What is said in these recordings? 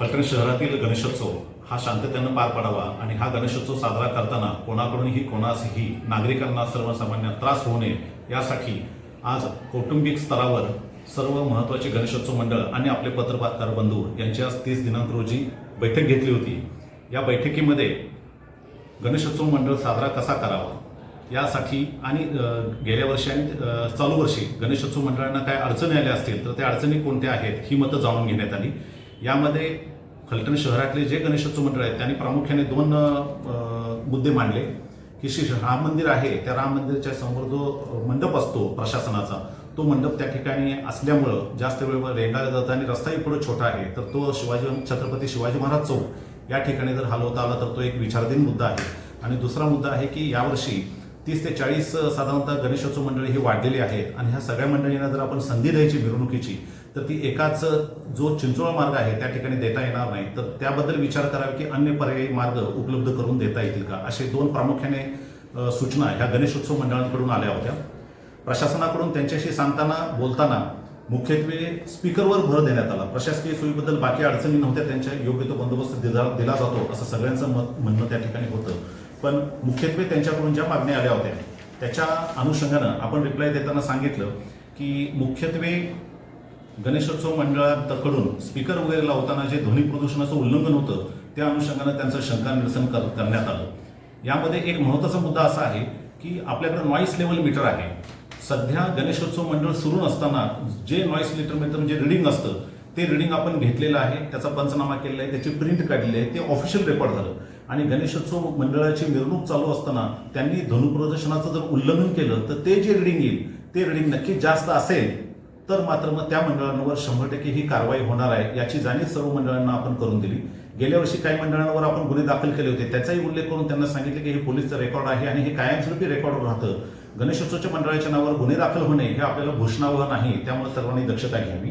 पलटण शहरातील गणेशोत्सव हा शांततेनं पार पडावा आणि हा गणेशोत्सव साजरा करताना कोणाकडूनही कोणासही नागरिकांना सर्वसामान्य त्रास होऊ नये यासाठी आज कौटुंबिक स्तरावर सर्व महत्त्वाचे गणेशोत्सव मंडळ आणि आपले पत्रकार बंधू यांची आज तीस दिनांक रोजी बैठक घेतली होती. या बैठकीमध्ये गणेशोत्सव मंडळ साजरा कसा करावा यासाठी आणि गेल्या वर्षी आणि चालू वर्षी गणेशोत्सव मंडळांना काय अडचणी आल्या असतील तर त्या अडचणी कोणत्या आहेत ही मतं जाणून घेण्यात आली. यामध्ये फलटण शहरातले जे गणेशोत्सव मंडळ आहेत त्यांनी प्रामुख्याने दोन मुद्दे मांडले. की श्री राम मंदिर आहे त्या राम मंदिराच्या समोर जो मंडप असतो प्रशासनाचा तो मंडप त्या ठिकाणी असल्यामुळं जास्त वेळ रेंगाळला जातं आणि रस्ताही पुढे छोटा आहे. तर तो शिवाजी छत्रपती शिवाजी महाराज चौक या ठिकाणी जर हलवता आला तर तो एक विचाराधीन मुद्दा आहे. आणि दुसरा मुद्दा आहे की यावर्षी तीस ते चाळीस साधारणतः गणेशोत्सव मंडळी ही वाढलेली आहेत. आणि ह्या सगळ्या मंडळींना जर आपण संधी द्यायची मिरवणुकीची तर ती एकाच जो चिंचोळा मार्ग आहे त्या ठिकाणी देता येणार नाही. तर त्याबद्दल विचार करावे की अन्य पर्यायी मार्ग उपलब्ध करून देता येतील का? असे दोन प्रामुख्याने सूचना ह्या गणेशोत्सव मंडळांकडून आल्या होत्या. प्रशासनाकडून त्यांच्याशी सांगताना बोलताना मुख्यत्वे स्पीकरवर भर देण्यात आला. प्रशासकीय सोयीबद्दल बाकी अडचणी नव्हत्या त्यांच्या योग्य तो बंदोबस्त दिला दिला जातो असं सगळ्यांचं मत म्हणणं त्या ठिकाणी होतं. पण मुख्यत्वे त्यांच्याकडून ज्या मागण्या आल्या होत्या त्याच्या अनुषंगानं आपण रिप्लाय देताना सांगितलं की मुख्यत्वे गणेशोत्सव मंडळाकडून स्पीकर वगैरे लावताना जे ध्वनी प्रदूषणाचं उल्लंघन होतं त्या अनुषंगानं त्यांचं शंका निरसन कर- करण्यात आलं. यामध्ये एक महत्त्वाचा मुद्दा असा आहे की आपल्याकडे नॉईस लेवल मीटर आहे. सध्या गणेशोत्सव मंडळ सुरू नसताना जे नॉईस मीटर मीटर म्हणजे रिडिंग असतं ते रिडिंग आपण घेतलेलं आहे त्याचा पंचनामा केलेला आहे त्याची प्रिंट काढलेली आहे ते ऑफिशियल रेकॉर्ड झालं. आणि गणेशोत्सव मंडळाची मिरवणूक चालू असताना त्यांनी ध्वनुप्रदर्शनाचं जर उल्लंघन केलं तर ते जे रिडिंग येईल ते रिडिंग नक्कीच जास्त असेल तर मात्र मग त्या मंडळांवर शंभर टक्के ही कारवाई होणार आहे याची जाणीव सर्व मंडळांना आपण करून दिली. गेल्या वर्षी काही मंडळांवर आपण गुन्हे दाखल केले होते त्याचाही उल्लेख करून त्यांना सांगितले की हे पोलीसचं रेकॉर्ड आहे आणि हे कायमस्वरूपी रेकॉर्ड राहतं. गणेशोत्सवच्या मंडळाच्या नावावर गुन्हे दाखल होणे हे आपल्याला घोषणावह नाही त्यामुळे सर्वांनी दक्षता घ्यावी.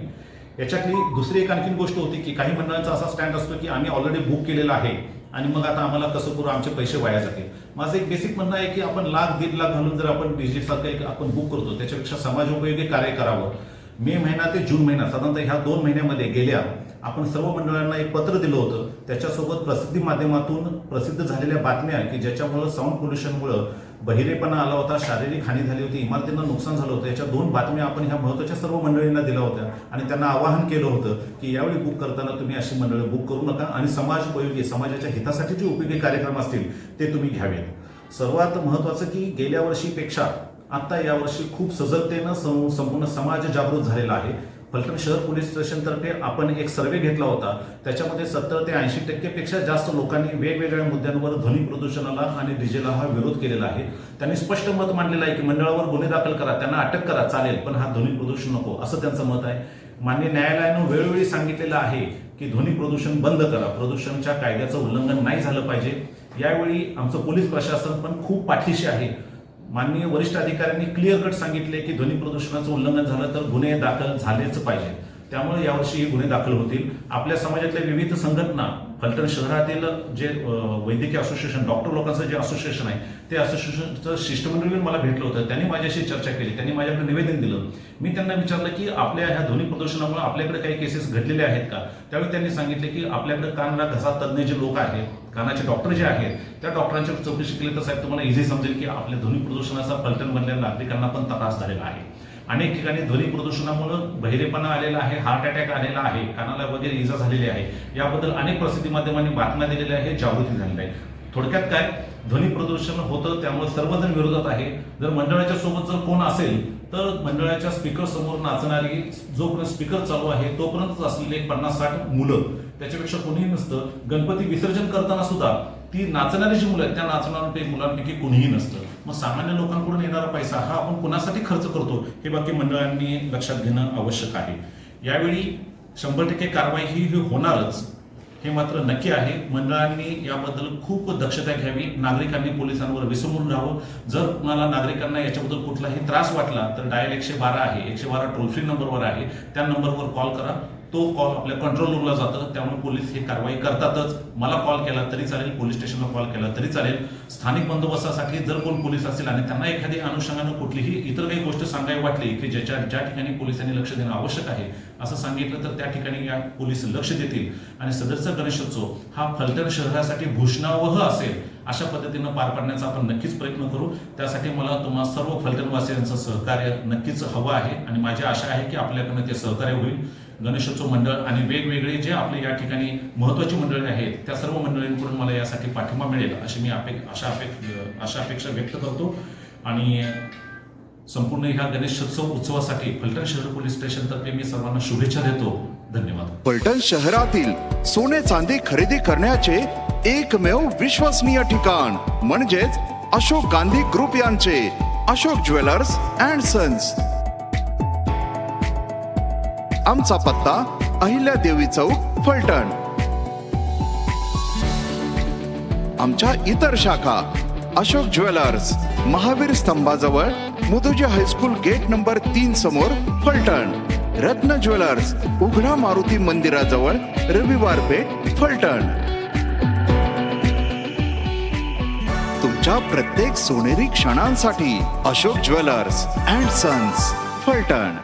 याच्यातली दुसरी एक आणखीन गोष्ट होती की काही मंडळांचा असा स्टँड असतो की आम्ही ऑलरेडी बुक केलेला आहे आणि मग आता आम्हाला कसं करू आमचे पैसे वाया जातील. माझं एक बेसिक म्हणणं आहे की आपण लाख दीड लाख घालून जर आपण डीजे सारखं एक आपण बुक करतो त्याच्यापेक्षा समाजोपयोगी कार्य करावं. मे महिना ते जून महिना साधारणतः ह्या दोन महिन्यामध्ये गेल्या आपण सर्व मंडळांना एक पत्र दिलं होतं. त्याच्यासोबत प्रसिद्धी माध्यमातून प्रसिद्ध झालेल्या बातम्या की ज्याच्यामुळं साऊंड पोल्युशनमुळं बहिरेपणा आला होता शारीरिक हानी झाली होती इमारतींना नुकसान झालं होतं. याच्या दोन बातम्या आपण ह्या महत्त्वाच्या सर्व मंडळींना दिल्या होत्या आणि त्यांना आवाहन केलं होतं की यावेळी बुक करताना तुम्ही अशी मंडळी बुक करू नका आणि समाज उपयोगी समाजाच्या हितासाठी जे उपयोगी कार्यक्रम असतील ते तुम्ही घ्यावेत. सर्वात महत्त्वाचं की गेल्या वर्षीपेक्षा आता यावर्षी खूप सजगतेनं संपूर्ण समाज जागृत झालेला आहे. फलटण शहर पोलीस स्टेशनतर्फे आपण एक सर्वे घेतला होता. त्याच्यामध्ये सत्तर ते ऐंशी टक्केपेक्षा जास्त लोकांनी वेगवेगळ्या मुद्द्यांवर ध्वनी प्रदूषणाला आणि डीजेला हा विरोध केलेला आहे. त्यांनी स्पष्ट मत मांडलेलं आहे की मंडळावर गुन्हे दाखल करा त्यांना अटक करा चालेल पण हा ध्वनी प्रदूषण नको असं त्यांचं मत आहे. मान्य न्यायालयानं वेळोवेळी सांगितलेलं आहे की ध्वनी प्रदूषण बंद करा प्रदूषणच्या कायद्याचं उल्लंघन नाही झालं पाहिजे. यावेळी आमचं पोलीस प्रशासन पण खूप पाठीशी आहे. माननीय वरिष्ठ अधिकाऱ्यांनी क्लिअर कट सांगितले की ध्वनी प्रदूषणाचं उल्लंघन झालं तर गुन्हे दाखल झालेच पाहिजे त्यामुळे यावर्षी हे गुन्हे दाखल होतील. आपल्या समाजातल्या विविध संघटना फलटण शहरातील जे वैद्यकीय असोसिएशन डॉक्टर लोकांचं जे असोसिएशन आहे ते असोसिएशनचं शिष्टमंडळ मला भेटलं होतं. त्यांनी माझ्याशी चर्चा केली. त्यांनी माझ्याकडे निवेदन दिलं. मी त्यांना विचारलं की आपल्या ह्या ध्वनी प्रदूषणामुळे आपल्याकडे काही केसेस घडलेले आहेत का? त्यावेळी त्यांनी सांगितले की आपल्याकडे कानला घसा तज्ज्ञ जे लोक आहेत कानाचे डॉक्टर जे आहेत त्या डॉक्टरांची चौकशी केली तर साहेब तुम्हाला इझी समजेल की आपल्या ध्वनी प्रदूषणाचा फलटणमधल्या नागरिकांना पण त्रास झालेला आहे. अनेक ठिकाणी ध्वनी प्रदूषणामुळे बहिरेपणा आलेला आहे हार्ट अटॅक आलेला आहे कानाला वगैरे इजा झालेली आहे. याबद्दल अनेक प्रसिद्धी माध्यमांनी बातम्या दिलेल्या आहे जागृती झालेली आहे थोडक्यात काय? ध्वनी प्रदूषण होतं त्यामुळे सर्वजण विरोधात आहे. जर मंडळाच्या सोबत जर कोण असेल तर मंडळाच्या स्पीकर समोर नाचणारी जोपर्यंत स्पीकर चालू आहे तोपर्यंत असलेले एक पन्नास साठ मुलं त्याच्यापेक्षा कोणीही नसतं. गणपती विसर्जन करताना सुद्धा ती नाचणारी जी मुलं आहेत त्या नाचणाऱ्यांपैकी मुलांपैकी कोणीही नसतं. मग सामान्य लोकांकडून येणारा पैसा हा आपण कुणासाठी खर्च करतो हे बाकी मंडळांनी लक्षात घेणं आवश्यक आहे. यावेळी शंभर टक्के कारवाई ही ही होणारच हे मात्र नक्की आहे. मंडळांनी याबद्दल खूप दक्षता घ्यावी नागरिकांनी पोलिसांवर विसंबून राहावं. जर कुणाला नागरिकांना याच्याबद्दल कुठलाही त्रास वाटला तर डायल एकशे बारा आहे एकशे बारा टोल फ्री नंबरवर आहे. त्या नंबरवर कॉल करा. तो कॉल आपल्या कंट्रोल रूमला जातं त्यामुळे पोलीस हे कारवाई करतातच. मला कॉल केला तरी चालेल पोलीस स्टेशनला कॉल केला तरी चालेल. स्थानिक बंदोबस्तासाठी जर कोण पोलीस असेल आणि त्यांना एखादी अनुषंगानं कुठलीही इतर काही गोष्ट सांगावी वाटली की ज्याच्या ज्या ठिकाणी पोलिसांनी लक्ष देणं आवश्यक आहे असं सांगितलं तर त्या ठिकाणी या पोलीस लक्ष देतील. आणि सदरचा गणेशोत्सव हा फलटण शहरासाठी भूषणावह असेल अशा पद्धतीनं पार पाडण्याचा आपण नक्कीच प्रयत्न करू. त्यासाठी मला तुम्हा सर्व फलटणवासियांचं सहकार्य नक्कीच हवं आहे. आणि माझी आशा आहे की आपल्याकडनं ते सहकार्य होईल. गणेशोत्सव मंडळ आणि वेगवेगळे जे आपले या ठिकाणी महत्त्वाची मंडळी आहेत त्या सर्व मंडळींकडून मला यासाठी पाठिंबा मिळेल अशी मी अपे अशा अपेक्षा अशा अपेक्षा व्यक्त करतो. आणि संपूर्ण ह्या गणेशोत्सव उत्सवासाठी फलटण शहर पोलीस स्टेशनतर्फे मी सर्वांना शुभेच्छा देतो. धन्यवाद. पलटण शहरातील सोने चांदी खरेदी करण्याचे एकमेव विश्वसनीय ठिकाण म्हणजेच अशोक गांधी ग्रुप यांचे अशोक ज्वेलर्स अँड सन्स. आमचा पत्ता अहिल्या देवी चौक फलटण. आमच्या इतर शाखा Ashok jewellers Mahavir स्तंभाजवळ Mudhoji high school gate number तीन समोर फलटण. रत्न ज्वेलर्स उघडा मारुती मंदिराजवळ रविवार पेठ फलटण. तुमच्या प्रत्येक सोनेरी क्षणांसाठी Ashok jewellers and sons Phaltan.